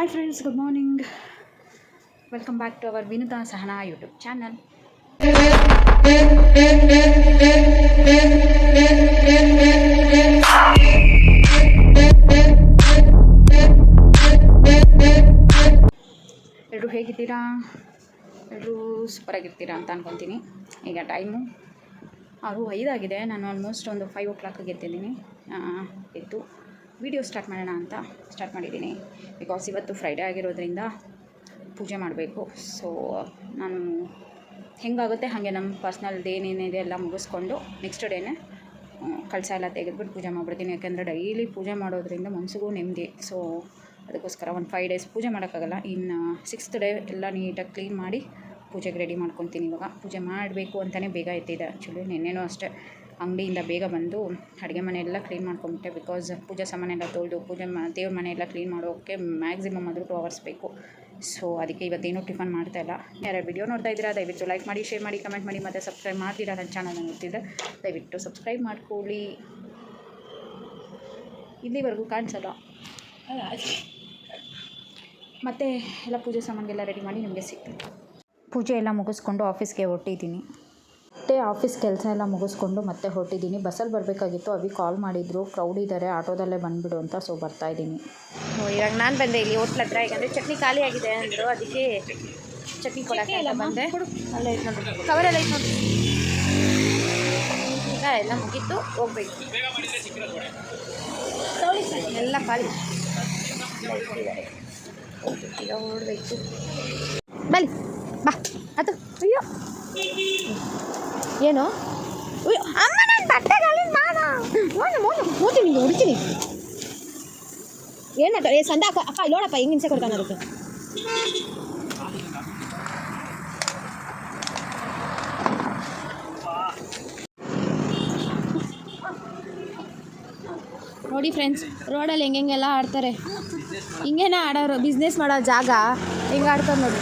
Hi friends good morning welcome back to our Vinuta Sahana YouTube channel ಎಲ್ಲರೂ ಹೇಗಿದ್ದೀರಾ? ಎಲ್ಲರೂ ಸೂಪರಾಗಿರ್ತೀರಾ ಅಂತ ಅನ್ಕೊತೀನಿ. ಈಗ ಟೈಮು ಆರು ಐದಾಗಿದೆ ನಾನು ಆಲ್ಮೋಸ್ಟ್ ಒಂದು ಫೈವ್ ಓ ಕ್ಲಾಕಿಗೆ ಎದ್ದಿದ್ದೀನಿ. ಎದ್ದು. ವಿಡಿಯೋ ಸ್ಟಾರ್ಟ್ ಮಾಡೋಣ ಅಂತ ಸ್ಟಾರ್ಟ್ ಮಾಡಿದ್ದೀನಿ. ಬಿಕಾಸ್ ಇವತ್ತು ಫ್ರೈಡೇ ಆಗಿರೋದ್ರಿಂದ ಪೂಜೆ ಮಾಡಬೇಕು. ಸೊ ನಾನು ಹೆಂಗಾಗುತ್ತೆ, ಹಾಗೆ ನಮ್ಮ ಪರ್ಸ್ನಲ್ದು ಏನೇನಿದೆ ಎಲ್ಲ ಮುಗಿಸ್ಕೊಂಡು ನೆಕ್ಸ್ಟ್ ಡೇನೇ ಕಳಸ ಎಲ್ಲ ತೆಗೆದ್ಬಿಟ್ಟು ಪೂಜೆ ಮಾಡಿಬಿಡ್ತೀನಿ. ಯಾಕೆಂದರೆ ಡೈಲಿ ಪೂಜೆ ಮಾಡೋದ್ರಿಂದ ಮನಸ್ಸಿಗೂ ನೆಮ್ಮದಿ. ಸೊ ಅದಕ್ಕೋಸ್ಕರ ಒಂದು ಫೈವ್ ಡೇಸ್ ಪೂಜೆ ಮಾಡೋಕ್ಕಾಗಲ್ಲ. ಇನ್ನು ಸಿಕ್ಸ್ತ್ ಡೇ ಎಲ್ಲ ನೀಟಾಗಿ ಕ್ಲೀನ್ ಮಾಡಿ ಪೂಜೆಗೆ ರೆಡಿ ಮಾಡ್ಕೊತೀನಿ ಇವಾಗ. ಪೂಜೆ ಮಾಡಬೇಕು ಅಂತಲೇ ಬೇಗ ಎತ್ತಿದೆ ಆ್ಯಕ್ಚುಲಿ ನಿನ್ನೆನೂ ಅಷ್ಟೇ. ಅಂಗಡಿಯಿಂದ ಬೇಗ ಬಂದು ಅಡುಗೆ ಮನೆಯೆಲ್ಲ ಕ್ಲೀನ್ ಮಾಡ್ಕೊಂಬಿಟ್ಟೆ ಬಿಕಾಸ್ ಪೂಜೆ ಸಾಮಾನೆಲ್ಲ ತೊಳೆದು, ಪೂಜೆ ಮಾ, ದೇವ್ರ ಮನೆ ಎಲ್ಲ ಕ್ಲೀನ್ ಮಾಡೋಕ್ಕೆ ಮ್ಯಾಕ್ಸಿಮಮ್ ಆದರೂ ಟು ಅವರ್ಸ್ ಬೇಕು. ಸೊ ಅದಕ್ಕೆ ಇವತ್ತೇನು ಟಿಫನ್ ಮಾಡ್ತಾ ಇಲ್ಲ. ಯಾರು ವಿಡಿಯೋ ನೋಡ್ತಾ ಇದ್ದೀರಾ, ದಯವಿಟ್ಟು ಲೈಕ್ ಮಾಡಿ ಶೇರ್ ಮಾಡಿ ಕಮೆಂಟ್ ಮಾಡಿ, ಮತ್ತು ಸಬ್ಸ್ಕ್ರೈಬ್ ಮಾಡ್ತೀರಾ ನನ್ನ ಚಾನಲ್ನ ನೋಡ್ತಿದ್ರೆ ದಯವಿಟ್ಟು ಸಬ್ಸ್ಕ್ರೈಬ್ ಮಾಡ್ಕೊಳ್ಳಿ. ಇಲ್ಲಿವರೆಗೂ ಕಾಣಿಸಲ್ಲ. ಮತ್ತು ಎಲ್ಲ ಪೂಜೆ ಸಾಮಾನಿಗೆಲ್ಲ ರೆಡಿ ಮಾಡಿ ನಿಮಗೆ ಸಿಗ್ತೀನಿ ಪೂಜೆ ಎಲ್ಲ ಮುಗಿಸ್ಕೊಂಡು ಆಫೀಸ್ಗೆ ಹೊರಟಿದ್ದೀನಿ. ಮತ್ತೆ ಆಫೀಸ್ ಕೆಲಸ ಎಲ್ಲ ಮುಗಿಸ್ಕೊಂಡು ಮತ್ತೆ ಹೊರಟಿದ್ದೀನಿ. ಬಸ್ಸಲ್ಲಿ ಬರಬೇಕಾಗಿತ್ತು. ಅವಿ ಕಾಲ್ ಮಾಡಿದ್ರು. ಕ್ರೌಡ್ ಇದ್ದಾರೆ ಆಟೋದಲ್ಲೇ ಬಂದುಬಿಡು ಅಂತ ಸೊ ಬರ್ತಾ ಇದ್ದೀನಿ. ಇವಾಗ ನಾನು ಬಂದೆ ಇಲ್ಲಿ ಹೋಟ್ಲ್ ಹತ್ರ. ಯಾಕಂದರೆ ಚಟ್ನಿ ಖಾಲಿ ಆಗಿದೆ ಅಂದರು. ಅದಕ್ಕೆ ಚಟ್ನಿ ಕೊಡೋಕ್ಕೆ ಬಂದೆ. ನೋಡಿ ಕವರೆಲ್ಲ ನೋಡಿ. ಈಗ ಎಲ್ಲ ಮುಗೀತು. ಹೋಗ್ಬೇಕು. ಎಲ್ಲ ಖಾಲಿ. ಈಗ ಬನ್ನಿ. ಬಾ. ಅದು ಅಯ್ಯೋ. ಏನು? ಅಮ್ಮ ನನ್ನ ಬಟ್ಟೆಗಳಲ್ಲಿ ನಾನು ಮೋನ ಮೋನ ಮೂತಿ ಹೊಡಿತೀನಿ. ಏನಕ್ಕ ಏ ಸಂದ ಅಕ್ಕ ಅಕ್ಕ ನೋಡಪ್ಪ, ಹೆಂಗೆ ಹಿಂಸೆ ಕೊಡ್ತಾನೆ ಅದಕ್ಕೆ. ನೋಡಿ ಫ್ರೆಂಡ್ಸ್ ರೋಡಲ್ಲಿ ಹೆಂಗೆಲ್ಲ ಆಡ್ತಾರೆ. ಹಿಂಗೇನ ಆಡೋರು ಬಿಸ್ನೆಸ್ ಮಾಡೋ ಜಾಗ, ಹೆಂಗೆ ಆಡ್ತಾರೆ ನೋಡಿ.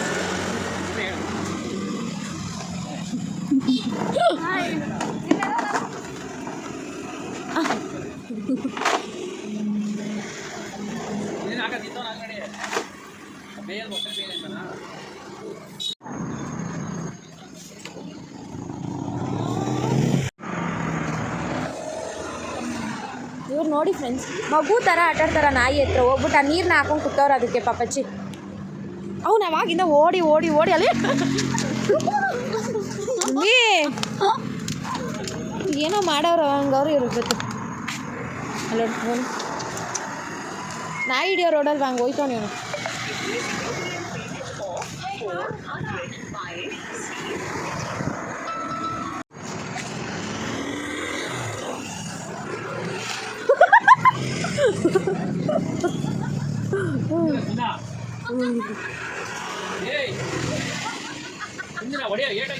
ಇವ್ರು ನೋಡಿ ಫ್ರೆಂಡ್ಸ್ ಮಗು ಥರ ಆಟಾಡ್ತಾರ ನಾಯಿ ಹತ್ರ ಹೋಗ್ಬಿಟ್ಟು ಆ ನೀರನ್ನ ಹಾಕೊಂಡು ಕೂತವ್ರು ಅದಕ್ಕೆ ಪಾಪಚ್ಚಿ ಅವ್ನು ಅವಾಗಿಂದ ಓಡಿ ಓಡಿ ಓಡಿ ಅಲ್ಲಿ? ಏನೋ ಮಾಡೋರು ಹಂಗವ್ರು ಇರ್ಬೇಕು അലോട്ട് ഫോൺ നായി ഇടിയോ റോഡൽ വാങ്ങും പോയിട്ടോണിയാണ് ഒടിയാ ഏട്ടാ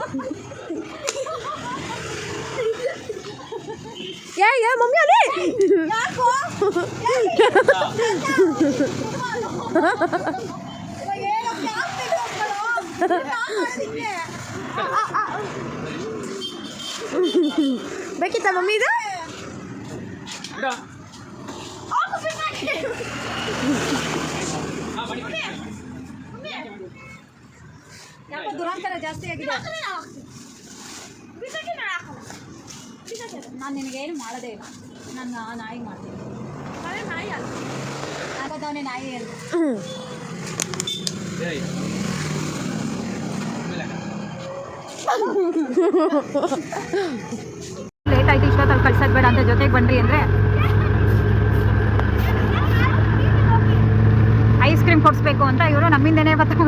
ಅಲ್ಲ ನೋಡಿ ನಾಯಿ ಹಿಡಿಯೋ ರೋಡಲ್ಲಿ ಹಂಗೆ ಹೋಯ್ತವ ನೀನು ಏ ಏ ಮಮ್ಮಿ ಅಲ್ಲಿ ಬೇಕಿತ್ತ ಮಮ್ಮಿ ಇದು ಯಾಕೋ ದುರಂತರ ಜಾಸ್ತಿ ಆಗಿದೆ. ನಾನು ನಿನಗೇನು ಮಾಡೋದೇ ಇಲ್ಲ. ನನ್ನ ನಾಯಿ ಮಾಡ್ತೀನಿ. ನಾಯಿ ಅಲ್ಲ. ಆಗೋದವನೇ ನಾಯಿ ಅಂತ ಲೇಟ್ ಆಯ್ತು ಇಷ್ಟೊತ್ತಲ್ಲಿ ಕಳ್ಸೋದು ಬೇಡ ಅಂತ ಜೊತೆಗೆ ಬನ್ರಿ ಅಂದರೆ. ಐಸ್ ಕ್ರೀಮ್ ಕೊಡಿಸ್ಬೇಕು ಅಂತ ಇವರು ನಮ್ಮಿಂದನೇ ಬರ್ತಾರೆ.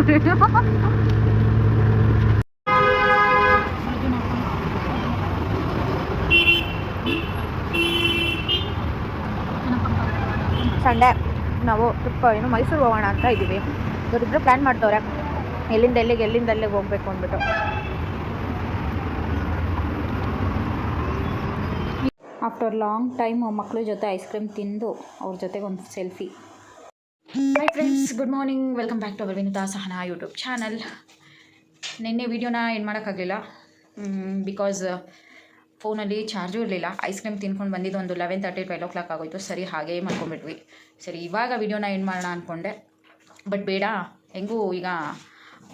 ಸಂಡೆ ನಾವು ಟ್ರಿಪ್, ಏನು ಮೈಸೂರು ಹೋಗೋಣ ಅಂತ ಇದ್ದೀವಿ. ಇವರಿಬ್ಬರು ಪ್ಲ್ಯಾನ್ ಮಾಡ್ತವ್ರೆ. ಎಲ್ಲಿಂದ, ಎಲ್ಲಿಗೆ ಎಲ್ಲಿಂದ, ಎಲ್ಲಿಗೆ ಹೋಗ್ಬೇಕು ಅಂದ್ಬಿಟ್ಟು. ಆಫ್ಟರ್ ಲಾಂಗ್ ಟೈಮ್ ಮಕ್ಕಳ ಜೊತೆ ಐಸ್ ಕ್ರೀಮ್ ತಿಂದು ಅವ್ರ ಜೊತೆಗೆ ಒಂದು selfie hi friends good morning welcome back to our Sahana Sahana YouTube channel ನಿನ್ನೆ ವೀಡಿಯೋನ ಏನು ಮಾಡೋಕ್ಕಾಗಲಿಲ್ಲ? ಬಿಕಾಸ್ ಫೋನಲ್ಲಿ ಚಾರ್ಜು ಇರಲಿಲ್ಲ. ಐಸ್ ಕ್ರೀಮ್ ತಿನ್ಕೊಂಡು ಬಂದಿದ್ದು ಒಂದು eleven thirty twelve o'clock ಆಗೋಯ್ತು. ಸರಿ, ಹಾಗೇ ಮಾಡ್ಕೊಂಬಿಟ್ವಿ ಸರಿ, ಇವಾಗ ವಿಡಿಯೋನ ಎಂಡ್ ಮಾಡೋಣ ಅಂದ್ಕೊಂಡೆ ಬಟ್ ಬೇಡ, ಹೆಂಗೂ ಈಗ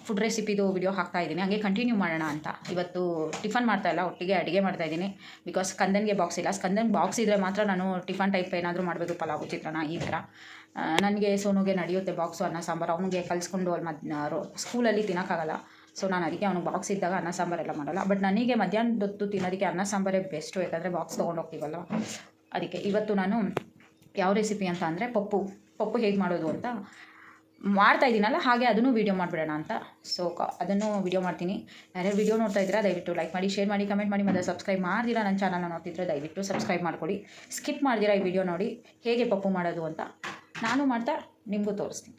ಫುಡ್ ರೆಸಿಪಿದು ವಿಡಿಯೋ ಹಾಕ್ತಾ ಇದ್ದೀನಿ. ಹಾಗೆ ಕಂಟಿನ್ಯೂ ಮಾಡೋಣ ಅಂತ. ಇವತ್ತು ಟಿಫನ್ ಮಾಡ್ತಾ ಇಲ್ಲ, ಒಟ್ಟಿಗೆ ಅಡುಗೆ ಮಾಡ್ತಾ ಇದ್ದೀನಿ. ಬಿಕಾಸ್ ಸ್ಕಂದನ್ಗೆ ಬಾಕ್ಸ್ ಇಲ್ಲ. ಸ್ಕಂದನ್ ಬಾಕ್ಸ್ ಇದ್ದರೆ ಮಾತ್ರ ನಾನು ಟಿಫನ್ ಟೈಪ್ ಏನಾದರೂ ಮಾಡಬೇಕು, ಪಲಾವು, ಚಿತ್ರಾನ್ನ ಈ ಥರ. ನನಗೆ ಸೋನುಗೆ ನಡೆಯುತ್ತೆ ಬಾಕ್ಸು ಅನ್ನ ಸಾಂಬಾರು. ಅವನಿಗೆ ಕಲಿಸ್ಕೊಂಡು ಅಲ್ಲಿ ಮದ್ ಸ್ಕೂಲಲ್ಲಿ ತಿನ್ನೋಕ್ಕಾಗಲ್ಲ. ಸೊ ನಾನು ಅದಕ್ಕೆ ಅವ್ನಿಗೆ ಬಾಕ್ಸ್ ಇದ್ದಾಗ ಅನ್ನ ಸಾಂಬಾರೆಲ್ಲ ಮಾಡಲ್ಲ. ಬಟ್ ನನಗೆ ಮಧ್ಯಾಹ್ನದ ಹೊತ್ತು ತಿನ್ನೋದಕ್ಕೆ ಅನ್ನ, ಸಾಂಬಾರೇ ಬೆಸ್ಟು ಯಾಕಂದರೆ ಬಾಕ್ಸ್ ತೊಗೊಂಡು ಹೋಗ್ತೀವಲ್ಲ ಅದಕ್ಕೆ ಇವತ್ತು ನಾನು ಯಾವ ರೆಸಿಪಿ ಅಂತ ಅಂದರೆ ಪಪ್ಪು. ಪಪ್ಪು ಹೇಗೆ ಮಾಡೋದು ಅಂತ ಮಾಡ್ತಾ ಇದ್ದೀನಲ್ಲ, ಹಾಗೆ ಅದನ್ನು ವೀಡಿಯೋ ಮಾಡಿಬಿಡೋಣ ಅಂತ. ಸೊ ಅದನ್ನು ವೀಡಿಯೋ ಮಾಡ್ತೀನಿ. ಯಾರ್ಯಾರು ವೀಡಿಯೋ ನೋಡ್ತಾ ಇದ್ದೀರಾ, ದಯವಿಟ್ಟು ಲೈಕ್ ಮಾಡಿ ಶೇರ್ ಮಾಡಿ ಕಮೆಂಟ್ ಮಾಡಿ, ಮತ್ತು ಸಬ್ಸ್ಕ್ರೈಬ್ ಮಾಡಿದಿರ ನನ್ನ ಚಾನಲ್ನ ನೋಡ್ತಿದ್ರೆ ದಯವಿಟ್ಟು ಸಬ್ಸ್ಕ್ರೈಬ್ ಮಾಡ್ಕೊಳ್ಳಿ ಸ್ಕಿಪ್ ಮಾಡ್ದಿರಾ ಈ ವಿಡಿಯೋ ನೋಡಿ, ಹೇಗೆ ಪಪ್ಪು ಮಾಡೋದು ಅಂತ. ನಾನು ಮಾಡ್ತಾ ನಿಮಗೂ ತೋರಿಸ್ತೀನಿ.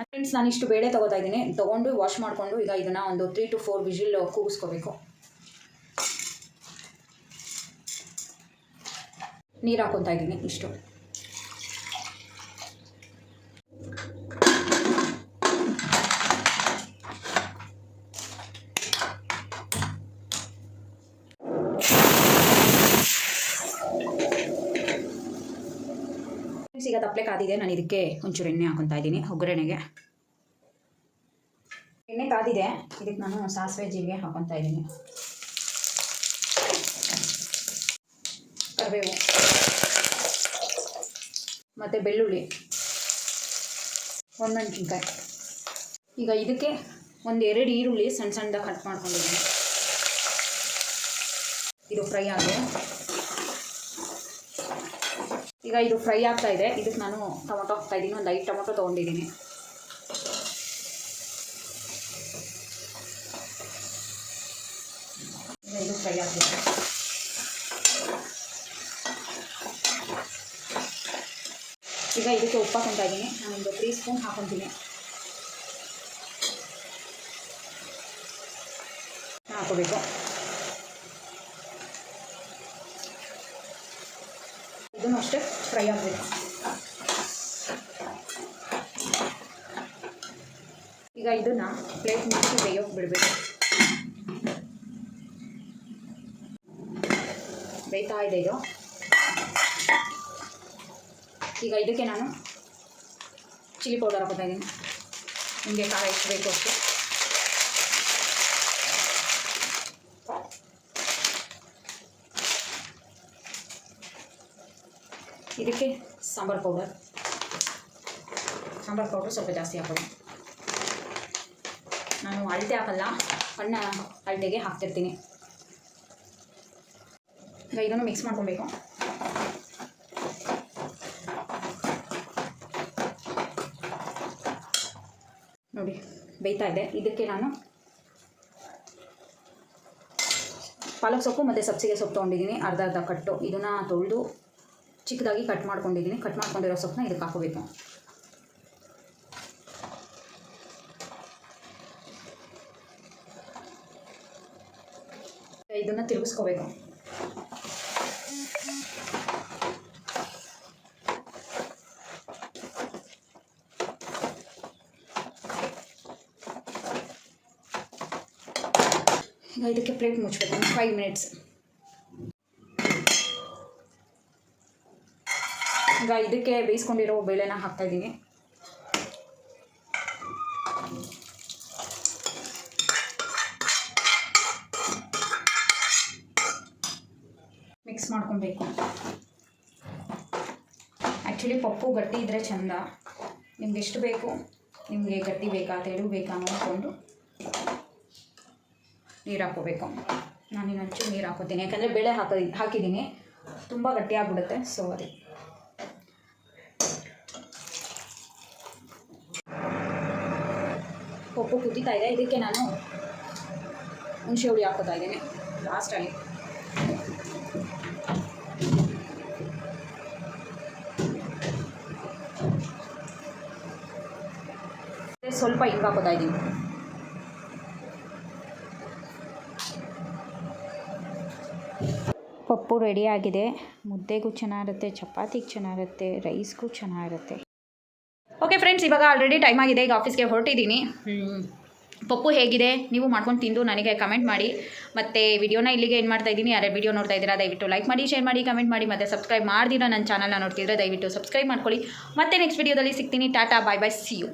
ಮತ್ತು ಫ್ರೆಂಡ್ಸ್ ನಾನು ಇಷ್ಟು ಬೇಳೆ ತೊಗೋತಾ ಇದ್ದೀನಿ. ತೊಗೊಂಡು ವಾಶ್ ಮಾಡಿಕೊಂಡು ಈಗ ಇದನ್ನು ಒಂದು ತ್ರೀ ಟು ಫೋರ್ ವಿಜಿಲ್ ಕೂಗಿಸ್ಕೋಬೇಕು. ನೀರು ಹಾಕೊತಾ ಇದ್ದೀನಿ ಇಷ್ಟು Friends, ಈಗ ತಪ್ಪಲೆ ಕಾದಿದೆ ನಾನು ಇದಕ್ಕೆ ಒಂಚೂರು ಎಣ್ಣೆ ಹಾಕೊತಾ ಇದ್ದೀನಿ. ಒಗ್ಗರಣೆಗೆ. ಎಣ್ಣೆ ಕಾದಿದೆ. ಇದಕ್ಕೆ ನಾನು ಸಾಸಿವೆ ಜೀರಿಗೆ ಹಾಕೊತಾ ಇದ್ದೀನಿ. ಕರಿಬೇವು. ಮತ್ತು ಬೆಳ್ಳುಳ್ಳಿ. ಒಣಮೆಣಸಿನ್ಕಾಯಿ. ಈಗ ಇದಕ್ಕೆ ಒಂದು ಎರಡು ಈರುಳ್ಳಿ ಸಣ್ಣ ಸಣ್ಣದಾಗಿ ಕಟ್ ಮಾಡ್ಕೊಂಡಿದ್ದೀನಿ. ಇದು ಫ್ರೈ ಆಗಿದೆ ಈಗ ಇದು ಫ್ರೈ ಆಗ್ತಾ ಇದೆ. ಇದಕ್ಕೆ ನಾನು ಟೊಮೊಟೊ ಹಾಕ್ತಾ ಇದ್ದೀನಿ ಒಂದು ಐದು ಟೊಮೊಟೊ ತೊಗೊಂಡಿದ್ದೀನಿ ಇದು ಫ್ರೈ ಆಗಿದೆ ಈಗ ಇದಕ್ಕೆ ಉಪ್ಪು ಹಾಕೊತಾ ಇದ್ದೀನಿ ನಾನೊಂದು ತ್ರೀ ಸ್ಪೂನ್ ಹಾಕೊತೀನಿ. ಹಾಕೋಬೇಕು ಇದನ್ನು ಅಷ್ಟೇ ಫ್ರೈ ಆಗಬೇಕು ಈಗ ಇದನ್ನು ಪ್ಲೇಟ್ ಮುಚ್ಚಿ ಬೇಯೋಕೆ ಬಿಡಬೇಕು ಬೇಯ್ತಾ ಇದೆ ಇದು ಈಗ ಇದಕ್ಕೆ ನಾನು ಚಿಲ್ಲಿ ಪೌಡರ್ ಹಾಕೋತಾ ಇದ್ದೀನಿ ನಿಮಗೆ ಖಾರ ಎಷ್ಟು ಬೇಕು ಅಷ್ಟು ಇದಕ್ಕೆ ಸಾಂಬಾರು ಪೌಡರ್. ಸಾಂಬಾರು ಪೌಡರ್ ಸ್ವಲ್ಪ ಜಾಸ್ತಿ ಹಾಕೋದು ನಾನು ಅಳತೆ ಹಾಕಲ್ಲ ಸಣ್ಣ ಅಳತೆಗೆ ಹಾಕ್ತಿರ್ತೀನಿ. ಈಗ ಇದನ್ನು ಮಿಕ್ಸ್ ಮಾಡ್ಕೊಬೇಕು. ನೋಡಿ, ಬೇಯ್ತಾ ಇದೆ. ಇದಕ್ಕೆ ನಾನು ಪಾಲಕ್ ಸೊಪ್ಪು ಮತ್ತು ಸಬ್ಸಿಗೆ ಸೊಪ್ಪು ತೊಗೊಂಡಿದ್ದೀನಿ. ಅರ್ಧ ಅರ್ಧ ಕಟ್ಟು. ಇದನ್ನು ತೊಳೆದು ಚಿಕ್ಕದಾಗಿ ಕಟ್ ಮಾಡ್ಕೊಂಡಿದ್ದೀನಿ. ಕಟ್ ಮಾಡ್ಕೊಂಡಿರೋ ಸೊಪ್ಪನ್ನ ಇದಕ್ಕೆ ಹಾಕೋಬೇಕು ಇದನ್ನು ತಿರುಗಿಸ್ಕೋಬೇಕು. ಈಗ ಇದಕ್ಕೆ ಪ್ಲೇಟ್ ಮುಚ್ಚಬೇಕು ಒಂದು ಫೈವ್ ಮಿನಿಟ್ಸ್ ಈಗ ಇದಕ್ಕೆ ಬೇಯಿಸ್ಕೊಂಡಿರೋ ಬೇಳೆನ ಹಾಕ್ತಾ ಇದ್ದೀನಿ. ಮಿಕ್ಸ್ ಮಾಡ್ಕೊಬೇಕು. ಆ್ಯಕ್ಚುಲಿ ಪಪ್ಪು ಗಟ್ಟಿ ಇದ್ದರೆ ಚಂದ. ನಿಮ್ಗೆ ಎಷ್ಟು ಬೇಕು? ನಿಮಗೆ ಗಟ್ಟಿ ಬೇಕಾ, ತೆಳು ಬೇಕಾ ನೋಡಿಕೊಂಡು ನೀರು ಹಾಕೋಬೇಕು ನಾನು ಇನ್ನೊಂಚೂರು ನೀರು ಹಾಕೋತೀನಿ ಯಾಕಂದರೆ ಬೇಳೆ ಹಾಕಿ ಹಾಕಿದ್ದೀನಿ. ತುಂಬ ಗಟ್ಟಿ ಆಗಿಬಿಡುತ್ತೆ ಸೊ ಅದೇ. ಪಪ್ಪು ಕುದೀತಾ ಇದೆ. ಇದಕ್ಕೆ ನಾನು ಹುಣಸೆ ಹುಳಿ ಹಾಕೋತಾ ಇದ್ದೀನಿ. ಲಾಸ್ಟಲ್ಲಿ ಸ್ವಲ್ಪ ಹಿಂಗೆ ಹಾಕೋತಾ ಇದ್ದೀನಿ. ಪಪ್ಪು ರೆಡಿಯಾಗಿದೆ ಮುದ್ದೆಗೂ ಚೆನ್ನಾಗಿರುತ್ತೆ, ಚಪಾತಿಗೆ ಚೆನ್ನಾಗಿರುತ್ತೆ ರೈಸ್ಗೂ ಚೆನ್ನಾಗಿರುತ್ತೆ. ಓಕೆ ಫ್ರೆಂಡ್ಸ್ ಇವಾಗ ಆಲ್ರೆಡಿ ಟೈಮ್ ಆಗಿದೆ. ಈಗ ಆಫೀಸ್ಗೆ ಹೊರಟಿದ್ದೀನಿ. ಪಪ್ಪು ಹೇಗಿದೆ? ನೀವು ಮಾಡ್ಕೊಂಡು ತಿಂದು ನನಗೆ ಕಮೆಂಟ್ ಮಾಡಿ. ಮತ್ತು ವಿಡಿಯೋನ ಇಲ್ಲಿಗೆ ಏನು ಮಾಡ್ತಾ ಇದ್ದೀನಿ. ಯಾರು ವಿಡಿಯೋ ನೋಡ್ತಾ ಇದ್ದೀರಾ ದಯವಿಟ್ಟು ಲೈಕ್ ಮಾಡಿ ಶೇರ್ ಮಾಡಿ ಕಮೆಂಟ್ ಮಾಡಿ ಮತ್ತು ಸಬ್ಸ್ಕ್ರೈಬ್ ಮಾಡ್ದಿರೋ ನನ್ನ ಚಾನಲ್ನ ನೋಡ್ತಿದ್ರೆ ದಯವಿಟ್ಟು ಸಬ್ಸ್ಕ್ರೈಬ್ ಮಾಡ್ಕೊಳ್ಳಿ. ಮತ್ತೆ ನೆಕ್ಸ್ಟ್ ವಿಡಿಯೋದಲ್ಲಿ ಸಿಗ್ತೀನಿ. ಟಾಟಾ ಬಾಯ್ ಬಾಯ್ ಸಿ ಯು